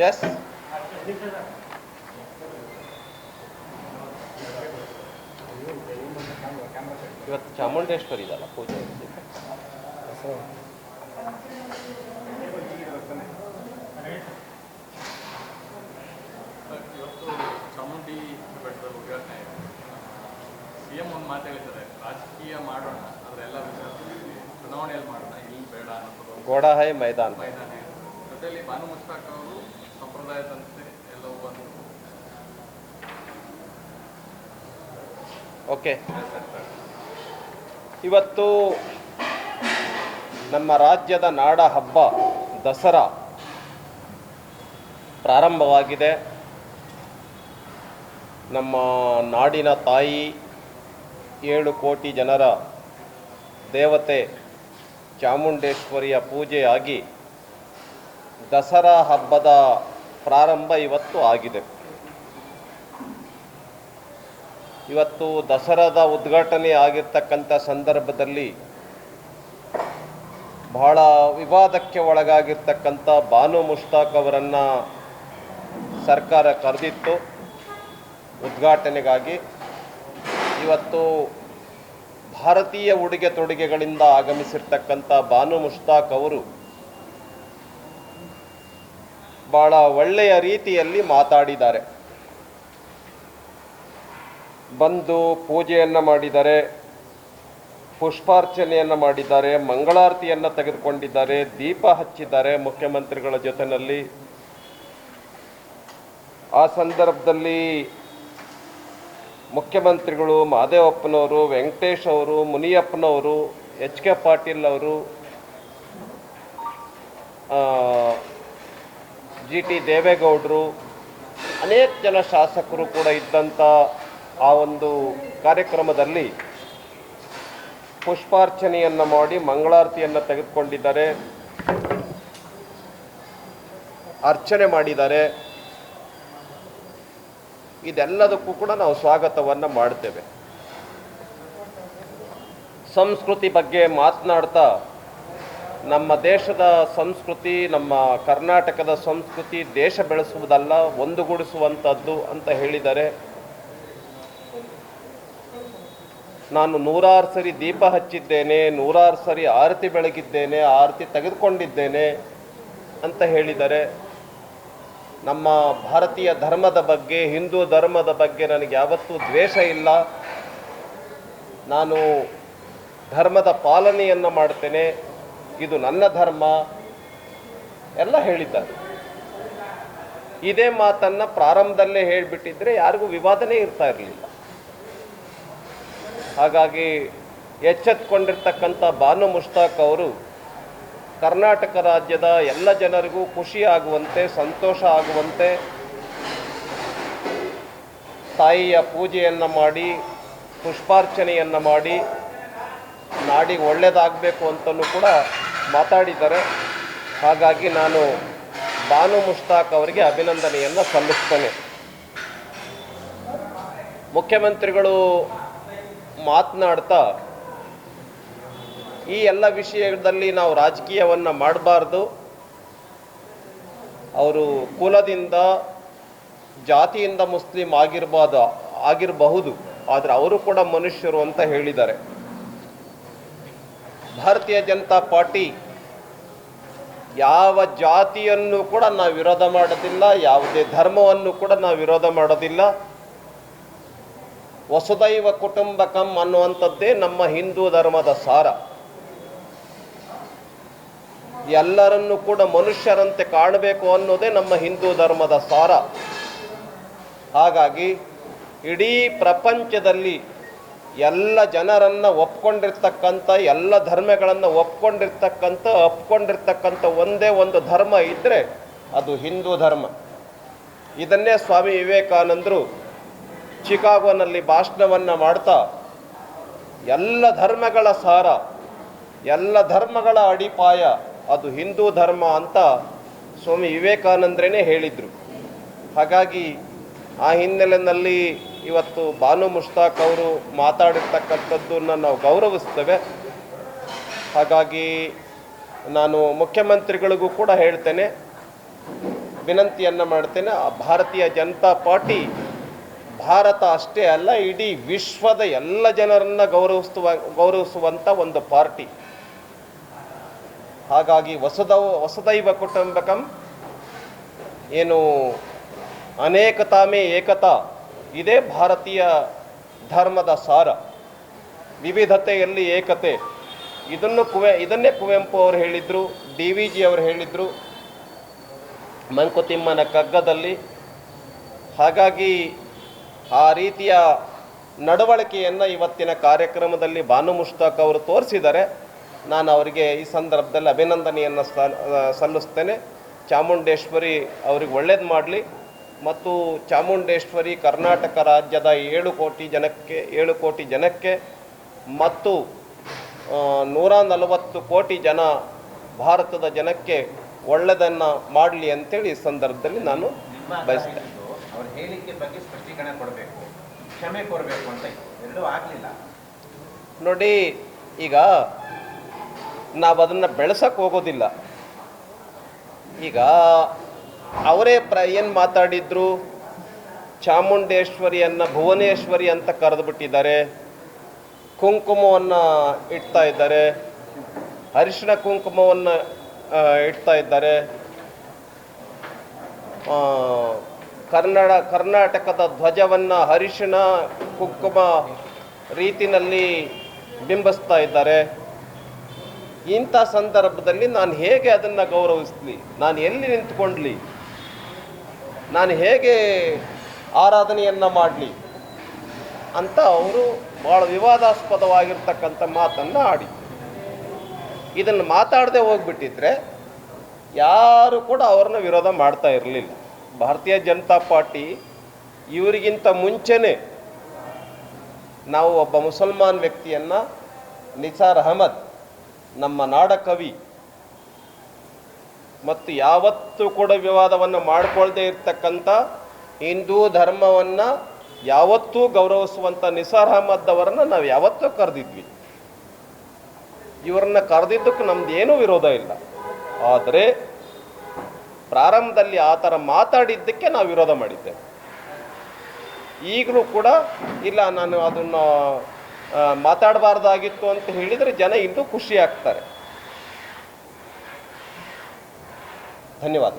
S ಇವತ್ತು ಚಾಮುಂಡೇಶ್ವರಿ ಇದಲ್ಲ ಪೂಜೆ ಇವತ್ತು ಚಾಮುಂಡಿ ಬೆಟ್ಟದ ಉದ್ಘಾಟನೆ. ಸಿ ಎಂ ಒಂದು ಮಾತು ಹೇಳಿದ್ದಾರೆ ರಾಜಕೀಯ ಮಾಡೋಣ ಆದರೆ ಎಲ್ಲ ವಿಚಾರದಲ್ಲಿ ಚುನಾವಣೆಯಲ್ಲಿ ಮಾಡೋಣ ಇಲ್ಲಿ ಬೇಡ ಅನ್ನೋದು. ಗೋಡಾ ಹೈ ಮೈದಾನ. ಮೈದಾನ ಇದೆ ಜೊತೆಯಲ್ಲಿ ಭಾನು ಮುಷ್ತಾಕ್ ಅವರು ಸಂಪ್ರದಾಯದಂತೆ ಎಲ್ಲವೂ ಬಂದು ಓಕೆ. ಇವತ್ತು ನಮ್ಮ ರಾಜ್ಯದ ನಾಡ ಹಬ್ಬ ದಸರಾ ಪ್ರಾರಂಭವಾಗಿದೆ. ನಮ್ಮ ನಾಡಿನ ತಾಯಿ ಏಳು ಕೋಟಿ ಜನರ ದೇವತೆ ಚಾಮುಂಡೇಶ್ವರಿಯ ಪೂಜೆಯಾಗಿ ದಸರಾ ಹಬ್ಬದ ಪ್ರಾರಂಭ ಇವತ್ತು ಆಗಿದೆ. ಇವತ್ತು ದಸರಾದ ಉದ್ಘಾಟನೆ ಆಗಿರ್ತಕ್ಕಂಥ ಸಂದರ್ಭದಲ್ಲಿ ಬಹಳ ವಿವಾದಕ್ಕೆ ಒಳಗಾಗಿರ್ತಕ್ಕಂಥ ಬಾನು ಮುಷ್ತಾಕ್ ಅವರನ್ನು ಸರ್ಕಾರ ಕರೆದಿತ್ತು. ಉದ್ಘಾಟನೆಗಾಗಿ ಇವತ್ತು ಭಾರತೀಯ ಉಡುಗೆ ತೊಡುಗೆಗಳಿಂದ ಆಗಮಿಸಿರ್ತಕ್ಕಂಥ ಬಾನು ಮುಷ್ತಾಕ್ ಅವರು ಬಹಳ ಒಳ್ಳೆಯ ರೀತಿಯಲ್ಲಿ ಮಾತಾಡಿದ್ದಾರೆ. ಬಂದು ಪೂಜೆಯನ್ನು ಮಾಡಿದ್ದಾರೆ ಪುಷ್ಪಾರ್ಚನೆಯನ್ನು ಮಾಡಿದ್ದಾರೆ, ಮಂಗಳಾರತಿಯನ್ನು ತೆಗೆದುಕೊಂಡಿದ್ದಾರೆ, ದೀಪ ಹಚ್ಚಿದ್ದಾರೆ ಮುಖ್ಯಮಂತ್ರಿಗಳ ಜೊತೆಯಲ್ಲಿ ಆ ಸಂದರ್ಭದಲ್ಲಿ ಮುಖ್ಯಮಂತ್ರಿಗಳು ಮಹದೇವಪ್ಪನವರು ವೆಂಕಟೇಶ್ ಅವರು, ಮುನಿಯಪ್ಪನವರು, ಎಚ್ ಕೆ ಪಾಟೀಲ್ ಅವರು ಜಿ ಟಿ ದೇವೇಗೌಡರು, ಅನೇಕ ಜನ ಶಾಸಕರು ಕೂಡ ಇದ್ದಂಥ ಆ ಒಂದು ಕಾರ್ಯಕ್ರಮದಲ್ಲಿ ಪುಷ್ಪಾರ್ಚನೆಯನ್ನು ಮಾಡಿ ಮಂಗಳಾರತಿಯನ್ನು ತೆಗೆದುಕೊಂಡಿದ್ದಾರೆ. ಅರ್ಚನೆ ಮಾಡಿದ್ದಾರೆ. ಇದೆಲ್ಲದಕ್ಕೂ ಕೂಡ ನಾವು ಸ್ವಾಗತವನ್ನು ಮಾಡ್ತೇವೆ. ಸಂಸ್ಕೃತಿ ಬಗ್ಗೆ ಮಾತನಾಡ್ತಾ ನಮ್ಮ ದೇಶದ ಸಂಸ್ಕೃತಿ, ನಮ್ಮ ಕರ್ನಾಟಕದ ಸಂಸ್ಕೃತಿ ದೇಶ ಬೆಳೆಸುವುದಲ್ಲ ಒಂದುಗೂಡಿಸುವಂಥದ್ದು ಅಂತ ಹೇಳಿದರೆ, ನಾನು ನೂರಾರು ಸರಿ ದೀಪ ಹಚ್ಚಿದ್ದೇನೆ, ನೂರಾರು ಸರಿ ಆರತಿ ಬೆಳಗಿದ್ದೇನೆ, ಆರತಿ ತೆಗೆದುಕೊಂಡಿದ್ದೇನೆ ಅಂತ ಹೇಳಿದ್ದಾರೆ ನಮ್ಮ ಭಾರತೀಯ ಧರ್ಮದ ಬಗ್ಗೆ, ಹಿಂದೂ ಧರ್ಮದ ಬಗ್ಗೆ ನನಗೆ ಯಾವತ್ತೂ ದ್ವೇಷ ಇಲ್ಲ. ನಾನು ಧರ್ಮದ ಪಾಲನೆಯನ್ನು ಮಾಡ್ತೇನೆ. ಇದು ನನ್ನ ಧರ್ಮ. ಎಲ್ಲ ಹೇಳಿದ್ದಾರೆ. ಇದೇ ಮಾತನ್ನು ಪ್ರಾರಂಭದಲ್ಲೇ ಹೇಳಿಬಿಟ್ಟಿದ್ರೆ ಯಾರಿಗೂ ವಿವಾದನೇ ಇರ್ತಾ ಇರಲಿಲ್ಲ. ಹಾಗಾಗಿ ಎಚ್ಚೆತ್ಕೊಂಡಿರ್ತಕ್ಕಂಥ ಬಾನು ಮುಷ್ತಾಕ್ ಅವರು ಕರ್ನಾಟಕ ರಾಜ್ಯದ ಎಲ್ಲ ಜನರಿಗೂ ಖುಷಿ ಆಗುವಂತೆ, ಸಂತೋಷ ಆಗುವಂತೆ ತಾಯಿಯ ಪೂಜೆಯನ್ನು ಮಾಡಿ, ಪುಷ್ಪಾರ್ಚನೆಯನ್ನು ಮಾಡಿ, ನಾಡಿಗೆ ಒಳ್ಳೆಯದಾಗಬೇಕು ಅಂತಲೂ ಕೂಡ ಮಾತಾಡಿದ್ದಾರೆ. ಹಾಗಾಗಿ ನಾನು ಬಾನು ಮುಷ್ತಾಕ್ ಅವರಿಗೆ ಅಭಿನಂದನೆಯನ್ನು ಸಲ್ಲಿಸ್ತೇನೆ. ಮುಖ್ಯಮಂತ್ರಿಗಳು ಮಾತನಾಡ್ತಾ ಈ ಎಲ್ಲ ವಿಷಯದಲ್ಲಿ ನಾವು ರಾಜಕೀಯವನ್ನು ಮಾಡಬಾರ್ದು. ಅವರು ಕುಲದಿಂದ, ಜಾತಿಯಿಂದ ಮುಸ್ಲಿಂ ಆಗಿರ್ಬೋದು, ಆಗಿರಬಹುದು, ಆದರೆ ಅವರು ಕೂಡ ಮನುಷ್ಯರು ಅಂತ ಹೇಳಿದ್ದಾರೆ. ಭಾರತೀಯ ಜನತಾ ಪಾರ್ಟಿ ಯಾವ ಜಾತಿಯನ್ನು ಕೂಡ ನಾವು ವಿರೋಧ ಮಾಡೋದಿಲ್ಲ, ಯಾವುದೇ ಧರ್ಮವನ್ನು ಕೂಡ ನಾವು ವಿರೋಧ ಮಾಡೋದಿಲ್ಲ. ವಸುದೈವ ಕುಟುಂಬಕಂ ಅನ್ನುವಂಥದ್ದೇ ನಮ್ಮ ಹಿಂದೂ ಧರ್ಮದ ಸಾರ. ಎಲ್ಲರನ್ನು ಕೂಡ ಮನುಷ್ಯರಂತೆ ಕಾಣಬೇಕು ಅನ್ನೋದೇ ನಮ್ಮ ಹಿಂದೂ ಧರ್ಮದ ಸಾರ. ಹಾಗಾಗಿ ಇಡೀ ಪ್ರಪಂಚದಲ್ಲಿ ಎಲ್ಲ ಜನರನ್ನು ಒಪ್ಕೊಂಡಿರ್ತಕ್ಕಂಥ, ಎಲ್ಲ ಧರ್ಮಗಳನ್ನು ಒಪ್ಕೊಂಡಿರ್ತಕ್ಕಂಥ ಒಪ್ಕೊಂಡಿರ್ತಕ್ಕಂಥ ಒಂದೇ ಒಂದು ಧರ್ಮ ಇದ್ದರೆ ಅದು ಹಿಂದೂ ಧರ್ಮ. ಇದನ್ನೇ ಸ್ವಾಮಿ ವಿವೇಕಾನಂದರು ಚಿಕಾಗೋನಲ್ಲಿ ಭಾಷಣವನ್ನು ಮಾಡ್ತಾ, ಎಲ್ಲ ಧರ್ಮಗಳ ಸಾರ, ಎಲ್ಲ ಧರ್ಮಗಳ ಅಡಿಪಾಯ ಅದು ಹಿಂದೂ ಧರ್ಮ ಅಂತ ಸ್ವಾಮಿ ವಿವೇಕಾನಂದರೇ ಹೇಳಿದರು. ಹಾಗಾಗಿ ಆ ಹಿನ್ನೆಲೆಯಲ್ಲಿ ಇವತ್ತು ಬಾನು ಮುಷ್ತಾಕ್ ಅವರು ಮಾತಾಡಿರ್ತಕ್ಕಂಥದ್ದನ್ನು ನಾವು ಗೌರವಿಸ್ತೇವೆ. ಹಾಗಾಗಿ ನಾನು ಮುಖ್ಯಮಂತ್ರಿಗಳಿಗೂ ಕೂಡ ಹೇಳ್ತೇನೆ. ವಿನಂತಿಯನ್ನು ಮಾಡ್ತೇನೆ. ಭಾರತೀಯ ಜನತಾ ಪಾರ್ಟಿ ಭಾರತ ಅಷ್ಟೇ ಅಲ್ಲ, ಇಡೀ ವಿಶ್ವದ ಎಲ್ಲ ಜನರನ್ನು ಗೌರವಿಸುವ ಗೌರವಿಸುವಂಥ ಒಂದು ಪಾರ್ಟಿ. ಹಾಗಾಗಿ ವಸುದವ ವಸುದೈವ ಕುಟುಂಬಕಂ ಏನು ಅನೇಕತಾಮೇ ಏಕತಾ. ಇದೇ ಭಾರತೀಯ ಧರ್ಮದ ಸಾರ. ವಿವಿಧತೆಯಲ್ಲಿ ಏಕತೆ. ಇದನ್ನು ಕುವೆ, ಇದನ್ನೇ ಕುವೆಂಪು ಅವರು ಹೇಳಿದರು, ಡಿ ವಿ ಜಿ ಅವರು ಹೇಳಿದರು, ಮಂಕುತಿಮ್ಮನ ಕಗ್ಗದಲ್ಲಿ. ಹಾಗಾಗಿ ಆ ರೀತಿಯ ನಡವಳಿಕೆಯನ್ನು ಇವತ್ತಿನ ಕಾರ್ಯಕ್ರಮದಲ್ಲಿ ಭಾನು ಮುಷ್ತಾಕ್ ಅವರು ತೋರಿಸಿದ್ದಾರೆ. ನಾನು ಅವರಿಗೆ ಈ ಸಂದರ್ಭದಲ್ಲಿ ಅಭಿನಂದನೆಯನ್ನು ಸಲ್ಲಿಸ್ತೇನೆ. ಚಾಮುಂಡೇಶ್ವರಿ ಅವ್ರಿಗೆ ಒಳ್ಳೇದು ಮಾಡಲಿ. ಮತ್ತು ಚಾಮುಂಡೇಶ್ವರಿ ಕರ್ನಾಟಕ ರಾಜ್ಯದ ಏಳು ಕೋಟಿ ಜನಕ್ಕೆ ಏಳು ಕೋಟಿ ಜನಕ್ಕೆ ಮತ್ತು ನೂರ ನಲವತ್ತು ಕೋಟಿ ಜನ ಭಾರತದ ಜನಕ್ಕೆ ಒಳ್ಳೆಯದನ್ನು ಮಾಡಲಿ ಅಂತೇಳಿ ಈ ಸಂದರ್ಭದಲ್ಲಿ ನಾನು ಬಯಸ್ತೇನೆ. ಅವ್ರ ಹೇಳಿಕೆ ಬಗ್ಗೆ ಸ್ಪಷ್ಟೀಕರಣ ಕೊಡಬೇಕು. ಕ್ಷಮೆ ಕೋರಬೇಕು ಅಂತ ಎರಡೂ ಆಗಲಿಲ್ಲ. ನೋಡಿ ಈಗ ನಾವು ಅದನ್ನು ಬೆಳೆಸಕ್ಕೆ ಹೋಗೋದಿಲ್ಲ. ಈಗ ಅವರೇ ಪ್ರ, ಏನು ಮಾತಾಡಿದ್ರು? ಚಾಮುಂಡೇಶ್ವರಿಯನ್ನು ಭುವನೇಶ್ವರಿ ಅಂತ ಕರೆದು ಬಿಟ್ಟಿದ್ದಾರೆ ಕುಂಕುಮವನ್ನು ಇಡ್ತಾ ಇದ್ದಾರೆ. ಅರಿಶಿಣ ಕುಂಕುಮವನ್ನು ಇಡ್ತಾ ಇದ್ದಾರೆ. ಕನ್ನಡ ಕರ್ನಾಟಕದ ಧ್ವಜವನ್ನು ಅರಿಶಿಣ ಕುಂಕುಮ ರೀತಿನಲ್ಲಿ ಬಿಂಬಿಸ್ತಾ ಇದ್ದಾರೆ. ಇಂಥ ಸಂದರ್ಭದಲ್ಲಿ ನಾನು ಹೇಗೆ ಅದನ್ನು ಗೌರವಿಸಲಿ? ನಾನು ಎಲ್ಲಿ ನಿಂತ್ಕೊಂಡ್ಲಿ? ನಾನು ಹೇಗೆ ಆರಾಧನೆಯನ್ನು ಮಾಡಲಿ? ಅಂತ ಅವರು ಭಾಳ ವಿವಾದಾಸ್ಪದವಾಗಿರ್ತಕ್ಕಂಥ ಮಾತನ್ನು ಆಡಿ. ಇದನ್ನು ಮಾತಾಡದೆ ಹೋಗ್ಬಿಟ್ಟಿದ್ರೆ ಯಾರು ಕೂಡ ಅವ್ರನ್ನ ವಿರೋಧ ಮಾಡ್ತಾ ಇರಲಿಲ್ಲ. ಭಾರತೀಯ ಜನತಾ ಪಾರ್ಟಿ ಇವರಿಗಿಂತ ಮುಂಚೆನೇ ನಾವು ಒಬ್ಬ ಮುಸಲ್ಮಾನ್ ವ್ಯಕ್ತಿಯನ್ನು ನಿಸಾರ್ ಅಹಮದ್ ನಮ್ಮ ನಾಡ ಕವಿ ಮತ್ತು ಯಾವತ್ತೂ ಕೂಡ ವಿವಾದವನ್ನು ಮಾಡಿಕೊಳ್ಳದೆ ಇರ್ತಕ್ಕಂಥ ಹಿಂದೂ ಧರ್ಮವನ್ನು ಯಾವತ್ತೂ ಗೌರವಿಸುವಂಥ ನಿಸಾರ್ ಅಹಮದ್ ಅವರನ್ನು ನಾವು ಯಾವತ್ತೂ ಕರೆದಿದ್ವಿ. ಇವರನ್ನ ಕರೆದಿದ್ದಕ್ಕೆ ನಮ್ದು ಏನೂ ವಿರೋಧ ಇಲ್ಲ. ಆದರೆ ಪ್ರಾರಂಭದಲ್ಲಿ ಆ ಥರ ಮಾತಾಡಿದ್ದಕ್ಕೆ ನಾವು ವಿರೋಧ ಮಾಡಿದ್ದೇವೆ. ಈಗಲೂ ಕೂಡ ಇಲ್ಲ, ನಾನು ಅದನ್ನು ಮಾತಾಡಬಾರ್ದಾಗಿತ್ತು ಅಂತ ಹೇಳಿದರೆ ಜನ ಇನ್ನೂ ಖುಷಿ ಆಗ್ತಾರೆ. ಧನ್ಯವಾದ